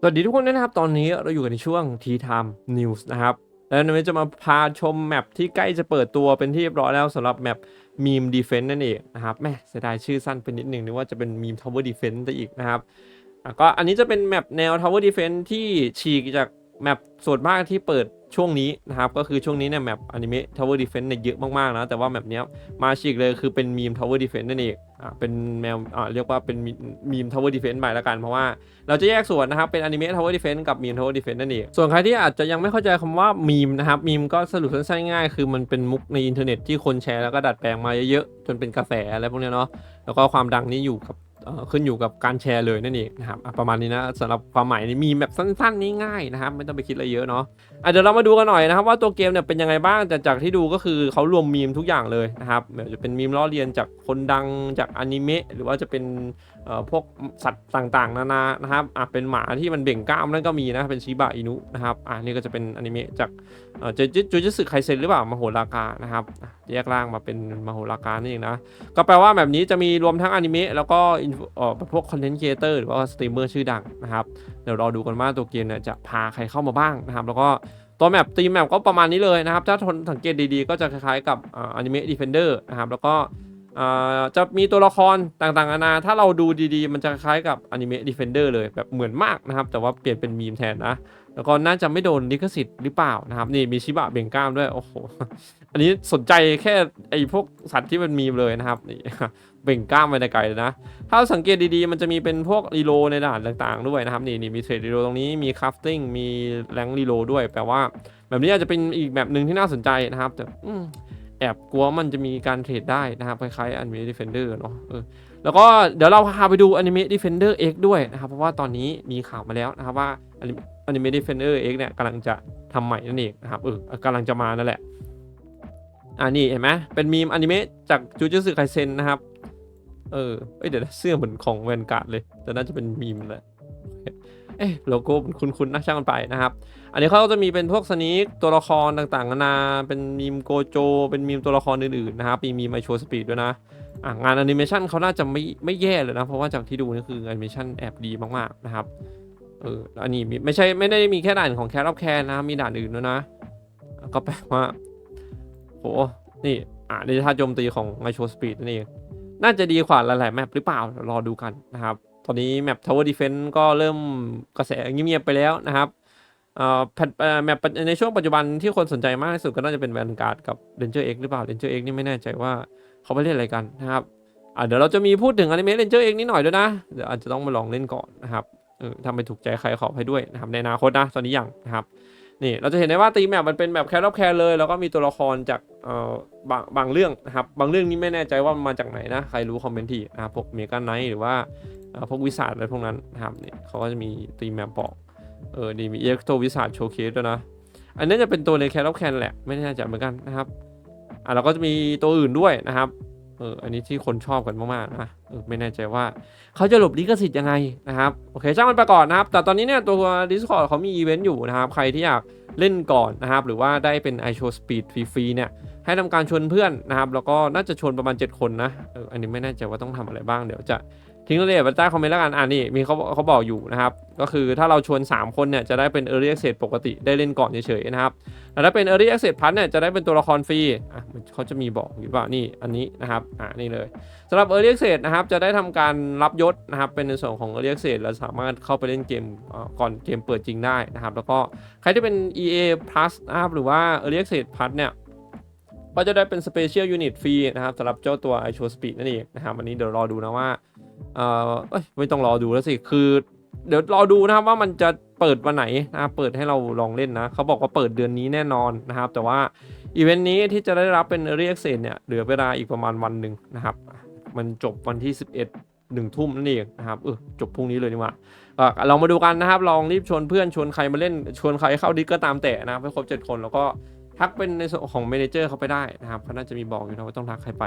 สวัสดีทุกคนนะครับ ตอนนี้เราอยู่กันในช่วง T Time News นะครับ แล้ววันนี้จะมาพาชมแมปที่ใกล้จะเปิดตัวเป็นที่เรียบร้อยแล้วสำหรับแมปมีมดีเฟนต์นั่นเองนะครับแม่เสียดายชื่อสั้นไปนิดหนึ่งนึกว่าจะเป็นมีมทาวเวอร์ดีเฟนต์แต่อีกนะครับก็อันนี้จะเป็นแมปแนวทาวเวอร์ดีเฟนต์ที่ฉีกจาก แมปส่วนมากที่เปิดช่วงนี้นะครับก็คือช่วงนี้เนี่ยแมปอนิเมะ Tower Defense เนี่ยเยอะมากๆนะแต่ว่าแมปเนี้ยมาฉีกเลยคือเป็น Meme Tower Defense นั่นเองอะเป็นแมวอะเรียกว่าเป็น Meme Tower Defense ไปแล้วกันเพราะว่าเราจะแยกส่วนนะครับเป็นอนิเมะ Tower Defense กับมีม Tower Defense นั่นเองส่วนใครที่อาจจะยังไม่เข้าใจคำว่ามีมนะครับมีมก็สรุปสั้นๆง่ายคือมันเป็นมุกในอินเทอร์เน็ตที่คนแชร์แล้วก็ดัดแปลงมาเยอะๆจนเป็นกระแสอะไรพวกเนี้ยเนาะแล้วก็ความดังนี้อยู่กับ ขึ้นอยู่กับการแชร์เลยนั่นเองนะครับประมาณนี้นะสำหรับความหมายนี้มีแบบสั้นๆง่ายๆนะครับ ไม่ต้องไปคิดอะไรเยอะเนาะเดี๋ยวเรามาดูกันหน่อยนะครับ ว่าตัวเกมเนี่ยเป็นยังไงบ้างแต่จากที่ดูก็คือเขารวมมีมทุกอย่างเลยนะครับจะเป็นมีมล้อเลียนจากคนดังจากอนิเมะหรือว่าจะเป็นพวกสัตว์ต่างๆ นานานะครับอะเป็นหมาที่มันเบ่งกล้ามนั่นก็มีนะเป็นชิบะอินุนะครับอะนี่ก็จะเป็นอนิเมะจากจูจูจูจิสึไคเซนหรือเปล่ามโหรากานะครับแยกร่างมาเป็นมโหรากานี่เองนะก็แปลว่าแบบนี้จะมีรวมทั้งอนิเมะแล้วก็อินเอ่อพวกคอนเทนต์ครีเอเตอร์หรือว่าสตรีมเมอร์ชื่อดังนะครับ เดี๋ยวรอดูกันว่าตัวเกมเนี่ยจะพาใครเข้ามาบ้างนะครับ แล้วก็ตัวแมปตีมแมปก็ประมาณนี้เลยนะครับ ถ้าทนสังเกตดีๆ ก็จะคล้ายๆกับอนิเมะดีเฟนเดอร์นะครับ แล้วก็จะมีตัวละครต่างๆนานาถ้าเราดูดีๆ มันจะคล้ายกับอนิเมะดีเฟนเดอร์เลยแบบเหมือนมากนะครับ แต่ว่าเปลี่ยนเป็นมีมแทนนะ แล้วก็น่าจะไม่โดนลิขสิทธิ์หรือเปล่านะครับ นี่มีชิบะเบ่งกล้ามด้วยโอ้โหอันนี้สนใจแค่ไอ้พวกสัตว์ที่เป็นมีเลยนะครับนี่เบ่งกล้ามไปในไกลเลยนะถ้าเราสังเกตดีๆ มันจะมีเป็นพวกรีโลในด่านต่างๆ ด้วยนะครับนี่นี่มีเทรดรีโลตรงนี้มีคราฟติ้งมีแรงรีโลด้วยแปลว่า แบบนี้อาจจะเป็นอีกแบบหนึ่งที่น่าสนใจนะครับ แต่แอบกลัวมันจะมีการเทรดได้นะครับคล้ายๆ Anime Defender เนาะแล้วก็เดี๋ยวเราพาไปดู Anime Defender X ด้วยนะครับ เพราะว่าตอนนี้มีข่าวมาแล้วนะครับว่า Anime- Anime Defender X เนี่ยกำลังจะทำใหม่นั่นเองนะครับเออกำลังจะมานั่นแหละอ่านี่เห็นไหมเป็นมีมอนิเมะจากจูจูสึไคเซนนะครับ เออเอ้ยเดี๋ยวนะเสื้อเหมือนของแวนการ์ดเลย แต่น่าจะเป็นมีมแหละเอ๊ะโลโก้มันคุ้นๆนะช่างมันไปนะครับ อันนี้เขาก็จะมีเป็นพวกสนีกตัวละครต่างๆนานาเป็นมีมโกโจ เป็นมีมตัวละครอื่นๆนะครับมีมีไมโชสปีดด้วยนะอะงานแอนิเมชันเขาน่าจะไม่ไม่แย่เลยนะ เพราะว่าจากที่ดูนี่คือแอนิเมชันแอบดีมากๆนะครับ เอออันนี้ไม่ใช่ไม่ได้มีแค่ด่านของแคทออฟแคนนะ มีด่านอื่นด้วยนะ ก็แปลว่าโหนี่อะนี่ท่าโจมตีของไมโชสปีดนั่นเอง น่าจะดีกว่าหลายๆแมปหรือเปล่า รอดูกันนะครับ ตอนนี้แมป Tower Defense ก็เริ่มกระแสเงียบๆไปแล้วนะครับเอ่อแพทเอ่อแมปในช่วงปัจจุบันที่คนสนใจมากที่สุดก็น่าจะเป็นแวนการ์ดกับ Ranger X หรือเปล่า Ranger X นี่ไม่แน่ใจว่าเขาไปเล่นอะไรกันนะครับเดี๋ยวเราจะมีพูดถึงอนิเมะ Ranger X นิดหน่อยด้วยนะ เดี๋ยวอาจจะต้องมาลองเล่นก่อนนะครับ เออถ้าไม่ถูกใจใครขอให้ด้วยนะครับในอนาคตนะตอนนี้ยังนะครับนี่เราจะเห็นได้ว่าตีแมปมันเป็นแบบแคร์รับแคร์เลย แล้วก็มีตัวละครจากเอ่อบางบางเรื่องนะครับบางเรื่องนี้ไม่แน่ใจว่ามันมาจากไหนนะใครรู้คอมเมนต์ทีนะครับพวกเมกาไนท์หรือว่าพวกวิสาดอะไรพวกนั้นนะครับนี่เขาก็จะมีตีแมปบอกเออดีมีเอ็กโทวิสาดโชว์เคสด้วยนะ อันนี้จะเป็นตัวในแคร์แคนแหละไม่แน่ใจเหมือนกันนะครับอะเราก็จะมีตัวอื่นด้วยนะครับ เออ อันนี้ที่คนชอบกันมากๆนะเออไม่แน่ใจว่า เขาจะหลบลิขสิทธิ์ยังไงนะครับ โอเคช่างมันไปก่อนนะครับ แต่ตอนนี้เนี่ยตัว Discord เขามีอีเวนต์อยู่นะครับ ใครที่อยากเล่นก่อนนะครับ หรือว่าได้เป็น i s h o w Speed ฟรีๆเนี่ย ให้ทำการชวนเพื่อนนะครับ แล้วก็น่าจะชวนประมาณ 7 คนนะ เออ อันนี้ไม่แน่ใจว่าต้องทำอะไรบ้าง เดี๋ยวจะ ทิ้งรายละเอียดไว้ใต้คอมเมนต์แล้วกันอ่านี่มีเขาเขาบอกอยู่นะครับ ก็คือถ้าเราชวน 3 คนเนี่ยจะได้เป็น Early Access ปกติได้เล่นก่อนเฉยๆนะครับแต่ถ้าเป็น Early Access Plus เนี่ยจะได้เป็นตัวละครฟรีอะเขาจะมีบอกอยู่ว่านี่อันนี้นะครับอ่านี่เลยสำหรับ Early Access นะครับจะได้ทำการรับยศนะครับเป็นในส่วนของ Early Access เราสามารถเข้าไปเล่นเกมก่อนเกมเปิดจริงได้นะครับ แล้วก็ใครที่เป็น EA Plus นะครับหรือว่า Early Access Plus เนี่ยก็จะได้เป็น Special Unit ฟรีนะครับสำหรับเจ้าตัว i s h o w Speed นั่นเองนะครับวันนี้เดี๋ยวรอดูนะว่า เอ่อเอ้ยไม่ต้องรอดูแล้วสิ คือ เดี๋ยวรอดูนะครับว่ามันจะเปิดวันไหนนะเปิดให้เราลองเล่นนะ เขาบอกว่าเปิดเดือนนี้แน่นอนนะครับ แต่ว่าอีเวนต์นี้ที่จะได้รับเป็น Early Access เนี่ยเหลือเวลาอีกประมาณวันหนึ่งนะครับ มันจบวันที่ 11หนึ่งทุ่มนั่นเองนะครับเออจบพรุ่งนี้เลยนี่หว่าเรามาดูกันนะครับ ลองรีบชวนเพื่อนชวนใครมาเล่นชวนใครเข้าดิสก็ตามแต่นะครับให้ครบ 7 คนแล้วก็ทักเป็นในส่วนของเมนเจอร์เขาไปได้นะครับเขาน่าจะมีบอกอยู่นะว่าต้องทักใครไป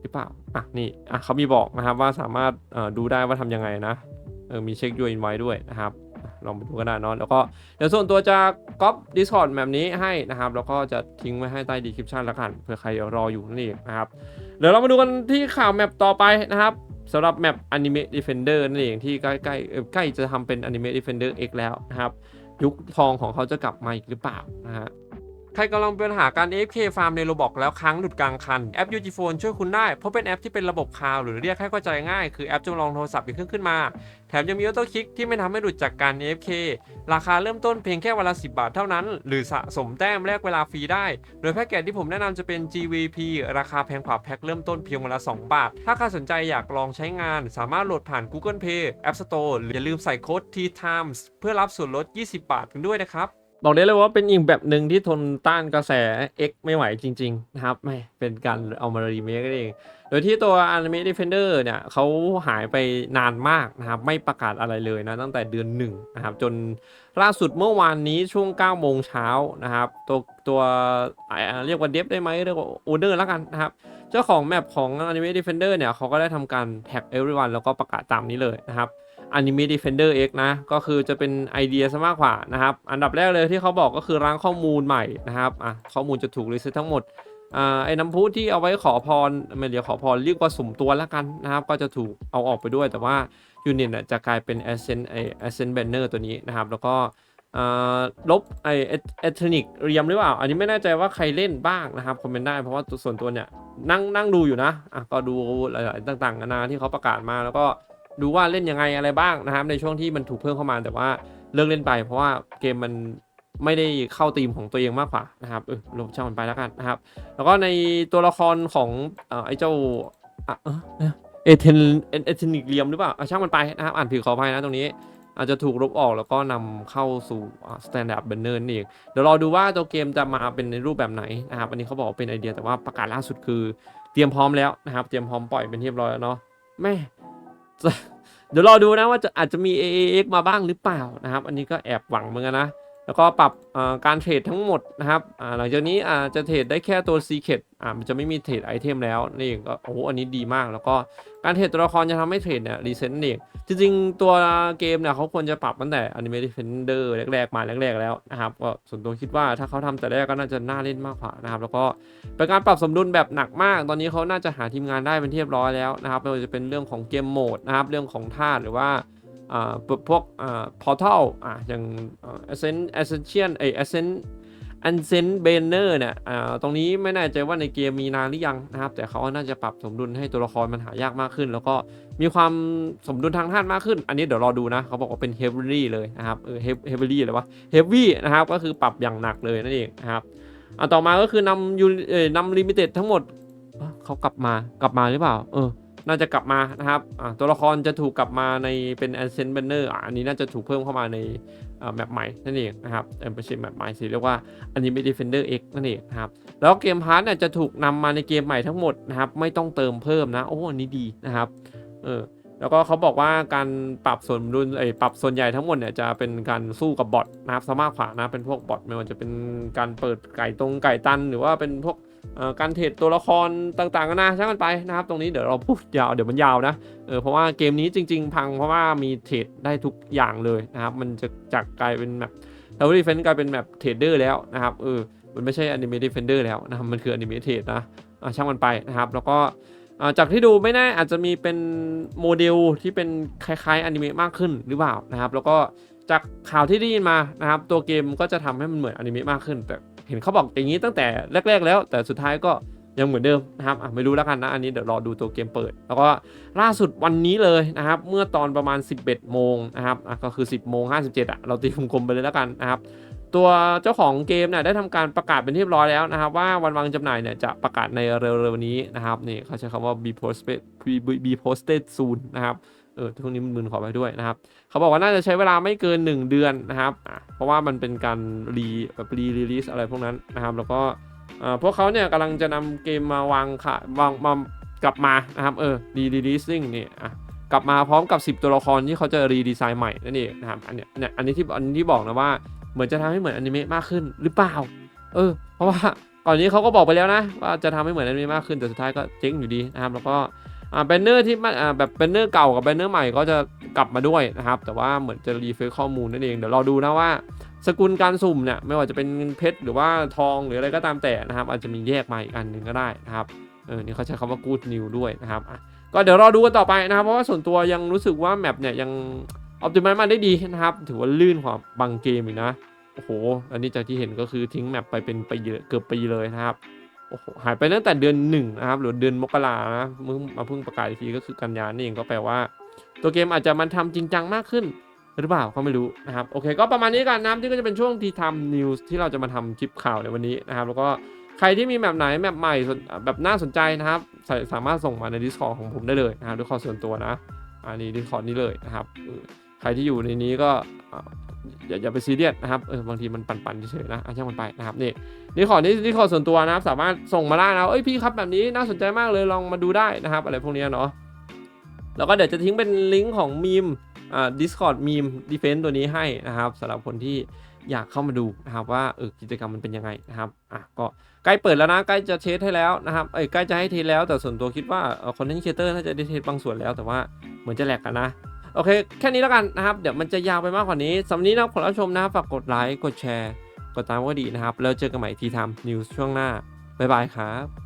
หรือเปล่า อะ นี่ อะเขามีบอกนะครับว่าสามารถดูได้ว่าทำยังไงนะ เออ มีเช็คยูอินไว้ด้วยนะครับ ลองไปดูกันได้นอะแล้วก็เดี๋ยวส่วนตัวจะก๊อป Discord แบบนี้ให้นะครับ แล้วก็จะทิ้งไว้ให้ใต้ดีคริปชันแล้วกันเผื่อใครรออยู่นั่นเองนะครับ เดี๋ยวเรามาดูกันที่ข่าวแมปต่อไปนะครับสำหรับแมป Anime Defender นั่นเองที่ใกล้ใกล้ใกล้จะทำเป็น Anime Defender X แล้วนะครับ ยุคทองของเขาจะกลับมาอีกหรือเปล่านะฮะ ใครกำลังเป็นปัญหาการ AFK ฟาร์มในโรบอกแล้วค้างหลุดกลางคัน แอป UG Phone ช่วยคุณได้ เพราะเป็นแอปที่เป็นระบบคลาวหรือเรียกให้เข้าใจง่าย คือแอปจำลองโทรศัพท์อีกเครื่องขึ้นมา แถมยังมีออโต้คลิกที่ไม่ทำให้หลุดจากการ AFK ราคาเริ่มต้นเพียงแค่วันละ 10 บาทเท่านั้น หรือสะสมแต้มแลกเวลาฟรีได้ โดยแพ็กเกจที่ผมแนะนำจะเป็น GVP ราคาแพงกว่าแพ็คเริ่มต้นเพียงวันละ 2 บาท ถ้าใครสนใจอยากลองใช้งาน สามารถโหลดผ่าน Google Play App Store หรืออย่าลืมใส่โค้ด T Times เพื่อรับส่วนลด 20 บาทกันด้วยนะครับ บอกได้เลยว่าเป็นอีกแบบหนึ่งที่ทนต้านกระแส X ไม่ไหวจริง ๆ นะครับไม่เป็นการเอามารีเมคเอง โดยที่ตัว Anime Defender เนี่ยเขาหายไปนานมากนะครับ ไม่ประกาศอะไรเลยนะ ตั้งแต่เดือนหนึ่งนะครับ จนล่าสุดเมื่อวานนี้ช่วง9โมงเช้านะครับ ตัวตัวเรียกว่าเดฟได้ไหมเรียกว่าโอเดอร์แล้วกันนะครับ เจ้าของแมปของ Anime Defender เนี่ยเขาก็ได้ทำการแท็ก everyone แล้วก็ประกาศตามนี้เลยนะครับ Anime Defender X นะ ก็คือจะเป็นไอเดียซะมากกว่านะครับ อันดับแรกเลยที่เขาบอกก็คือล้างข้อมูลใหม่นะครับอะข้อมูลจะถูกรีเซ็ตทั้งหมดอ่าไอ้น้ำพุที่เอาไว้ขอพรไม่เรียกขอพรเรียกว่าสุ่มตัวแล้วกันนะครับ ก็จะถูกเอาออกไปด้วยแต่ว่ายูนิตเนี่ยจะกลายเป็น Ascent ไอ Ascent Banner ตัวนี้นะครับ แล้วก็ลบไอเอทนิกเรียมหรือเปล่า อันนี้ไม่แน่ใจว่าใครเล่นบ้างนะครับคอมเมนต์ได้เพราะว่าตัวส่วนตัวเนี่ยนั่งนั่งดูอยู่นะอะก็ดูหลายๆต่างๆนานาที่เขาประกาศมาแล้วก็ ดูว่าเล่นยังไงอะไรบ้างนะครับในช่วงที่มันถูกเพิ่มเข้ามาแต่ว่าเลิกเล่นไป เพราะว่าเกมมันไม่ได้เข้าธีมของตัวเองมากกว่านะครับเออลบช่างมันไปแล้วกันนะครับ แล้วก็ในตัวละครของไอ้เจ้าเอเทนเอเทนิกเลียมหรือเปล่าช่างมันไปนะครับอ่านผิดขออภัยนะตรงนี้อาจจะถูกลบออกแล้วก็นำเข้าสู่สแตนดาร์ดเบนเนอร์นี่เองเดี๋ยวรอดูว่าตัวเกมจะมาเป็นในรูปแบบไหนนะครับ อันนี้เขาบอกเป็นไอเดียแต่ว่าประกาศล่าสุดคือ เตรียมพร้อมแล้วนะครับ เตรียมพร้อมปล่อยเป็นเรียบร้อยแล้วเนาะแม่ เดี๋ยวรอดูนะว่าจะอาจจะมี AAX มาบ้างหรือเปล่านะครับ อันนี้ก็แอบหวังเหมือนกันนะ แล้วก็ปรับการเทรดทั้งหมดนะครับหลังจากนี้จะเทรดได้แค่ตัว Secret อ่ามันจะไม่มีเทรดไอเทมแล้วนี่เองก็โอ้โหอันนี้ดีมาก แล้วก็การเทรดตัวละครจะทำให้เทรดเนี่ยรีเซ็ตเองจริงๆ ตัวเกมเนี่ยเขาควรจะปรับตั้งแต่ Anime Defender แรกๆ มาแรกๆ แล้วนะครับก็ส่วนตัวคิดว่าถ้าเขาทำแต่แรกก็น่าจะน่าเล่นมากกว่านะครับแล้วก็เป็นการปรับสมดุลแบบหนักมาก ตอนนี้เขาน่าจะหาทีมงานได้เป็นเรียบร้อยแล้วนะครับไม่ว่าจะเป็นเรื่องของเกมโหมดนะครับเรื่องของท่าหรือว่า พวกพวกอ่าพอร์ทัลอ่าอย่างอ่า Ascent Ascension ไอ Ascent Ascent Banner เนี่ยตรงนี้ไม่แน่ใจว่าในเกมมีนานหรือยังนะครับ แต่เขาน่าจะปรับสมดุลให้ตัวละครมันหายากมากขึ้น แล้วก็มีความสมดุลทางท่านมากขึ้น อันนี้เดี๋ยวรอดูนะ เขาบอกว่าเป็น heavily เลยนะครับเออ heav- heavily เลยวะ heavy นะครับ ก็คือปรับอย่างหนักเลยนั่นเองนะครับอ่าต่อมาก็คือนำยูเอ่อนำ limited ทั้งหมดเขากลับมากลับมาหรือเปล่า เออ น่าจะกลับมานะครับตัวละครจะถูกกลับมาในเป็น Ascent Banner อันนี้น่าจะถูกเพิ่มเข้ามาในแมปใหม่นั่นเองนะครับเออไม่ใช่แมปใหม่สิเรียกว่า Anime Defender X นั่นเองนะครับแล้วเกมพาร์ทเนี่ยจะถูกนำมาในเกมใหม่ทั้งหมดนะครับไม่ต้องเติมเพิ่มนะโอ้อันนี้ดีนะครับเออแล้วก็เขาบอกว่าการปรับส่วนดุลเอ้ปรับส่วนใหญ่ทั้งหมดเนี่ยจะเป็นการสู้กับบอทนะครับซะมากกว่านะเป็นพวกบอทไม่ว่าจะเป็นการเปิดไก่ตรงไก่ตัน หรือว่าเป็นพวก การเทรดตัวละครต่างๆกันานะช่างมันไปนะครับ ตรงนี้เดี๋ยวเราพูดยาวเดี๋ยวมันยาวนะเออเพราะว่าเกมนี้จริง ๆ พังเพราะว่ามีเทรดได้ทุกอย่างเลยนะครับ มันจะจากกลายเป็นแบบเทวดีเฟนกลายเป็นแบบเทรดเดอร์แล้วนะครับเออมันไม่ใช่อนิเม e ด e เฟนเดอร์แล้วนะครับมันคืออนิเม e เทรดนะช่างมันไปนะครับ แล้วก็จากที่ดูไม่แน่อาจจะมีเป็นโมเดลที่เป็นคล้ายๆอนิเมะมากขึ้นหรือเปล่านะครับ แล้วก็จากข่าวที่ได้ยินมานะครับ ตัวเกมก็จะทำให้มันเหมือนอนิเมะมากขึ้นแต่ เห็นเขาบอกอย่างนี้ตั้งแต่แรก ๆ แล้ว แต่สุดท้ายก็ยังเหมือนเดิมนะครับอะไม่รู้แล้วกันนะอันนี้เดี๋ยวรอดูตัวเกมเปิด แล้วก็ล่าสุดวันนี้เลยนะครับ เมื่อตอนประมาณ 11 โมงนะครับอะก็คือ 10 โมง 57อะเราตีกลมๆไปเลยแล้วกันนะครับ ตัวเจ้าของเกมเนี่ยได้ทำการประกาศเป็นที่เรียบร้อยแล้วนะครับ ว่าวันวางจำหน่ายเนี่ยจะประกาศในเร็วๆนี้นะครับนี่เขาใช้คำว่า be posted be posted soon นะครับ เออช่วงนี้มึนขอไปด้วยนะครับ เขาบอกว่าน่าจะใช้เวลาไม่เกิน 1 เดือนนะครับเพราะว่ามันเป็นการรีแบบรีรีลิสอะไรพวกนั้นนะครับ แล้วก็เอ่อพวกเขาเนี่ยกำลังจะนำเกมมาวางขาวางมากลับมานะครับเออรีรีลิสซิ่งนี่อะกลับมาพร้อมกับ 10 ตัวละครที่เขาจะรีดีไซน์ใหม่นั่นเองนะครับอันเนี้ยเนี่ยอันนี้ที่อันนี้ที่บอกนะว่าเหมือนจะทำให้เหมือนอนิเมะมากขึ้นหรือเปล่า เออ เพราะว่าก่อนนี้เขาก็บอกไปแล้วนะ ว่าจะทำให้เหมือนอนิเมะมากขึ้นแต่สุดท้ายก็เจ๊งอยู่ดีนะครับ แล้วก็ อ่าแบนเนอร์ที่มันอ่าแบบแบนเนอร์เก่ากับแบนเนอร์ใหม่ก็จะกลับมาด้วยนะครับ แต่ว่าเหมือนจะรีเฟซข้อมูลนั่นเอง เดี๋ยวเรอดูนะว่า สกุลการสุ่มเนี่ยไม่ว่าจะเป็นเพชรหรือว่าทองหรืออะไรก็ตามแต่นะครับ อาจจะมีแยกมาอีกอันหนึ่งก็ได้นะครับเออนี่เขาใช้คำว่า good new ด้วยนะครับก็เดี๋ยวรอดูกันต่อไปนะครับ เพราะว่าส่วนตัวยังรู้สึกว่าแมปเนี่ยยังออ t ติมั e มาได้ดีนะครับ ถือว่าลื่นกว่าบางเกมอีกนะโอ้โห อันนี้จากที่เห็นก็คือทิ้งแมปไปเป็นปีเลยเกือบปีเลยนะครับ อ้โหหายไปตั้งแต่เดือนหนึ่งนะครับหรือเดือนมกรานะมึงมาเพิ่งประกาศอีกทีก็คือกันยานี่เองก็แปลว่า ตัวเกมอาจจะมันทำจริงจังมากขึ้นหรือเปล่าก็ไม่รู้นะครับ โอเค ก็ประมาณนี้กันนะครับที่ก็จะเป็นช่วงทีทำนิวส์ที่เราจะมาทำคลิปข่าวในวันนี้นะครับ แล้วก็ใครที่มีแมปไหนแมปใหม่แบบน่าสนใจนะครับสสามารถส่งมาใน Discord ของผมได้เลยนะครับด้วยคอส่วนตัวนะอันนี้ Discord นี้เลยนะครับ ใครที่อยู่ในนี้ก็ อย่าอย่าไปซีเรียสนะครับเออบางทีมันปันๆเฉยๆนะอะช่างมันไปนะครับนี่นี่ขอนี่นี่ขอส่วนตัวนะครับ สามารถส่งมาได้นะเอ้ยพี่ครับแบบนี้น่าสนใจมากเลยลองมาดูได้นะครับ อะไรพวกเนี้ยเนาะแล้วก็เดี๋ยวจะทิ้งเป็นลิงก์ของมีมอ่า Discord มีม Defense ตัวนี้ให้นะครับสำหรับคนที่อยากเข้ามาดูนะครับว่าเออกิจกรรมมันเป็นยังไงนะครับอะก็ใกล้เปิดแล้วนะใกล้จะเทสให้แล้วนะครับเอ้ยใกล้จะให้เทสแล้วแต่ส่วนตัวคิดว่าคอนเทนต์ครีเอเตอร์น่าจะได้เทสบางส่วนแล้วแต่ว่าเหมือนจะแหลกกันนะ โอเค แค่นี้แล้วกันนะครับ เดี๋ยวมันจะยาวไปมากกว่านี้สำหรับนนี้นะครับขอรับชมนะครับฝากกดไลค์กดแชร์ กดตามก็ดีนะครับ แล้วเจอกันใหม่ทีทำนิวส์ช่วงหน้าบ๊ายบายครับ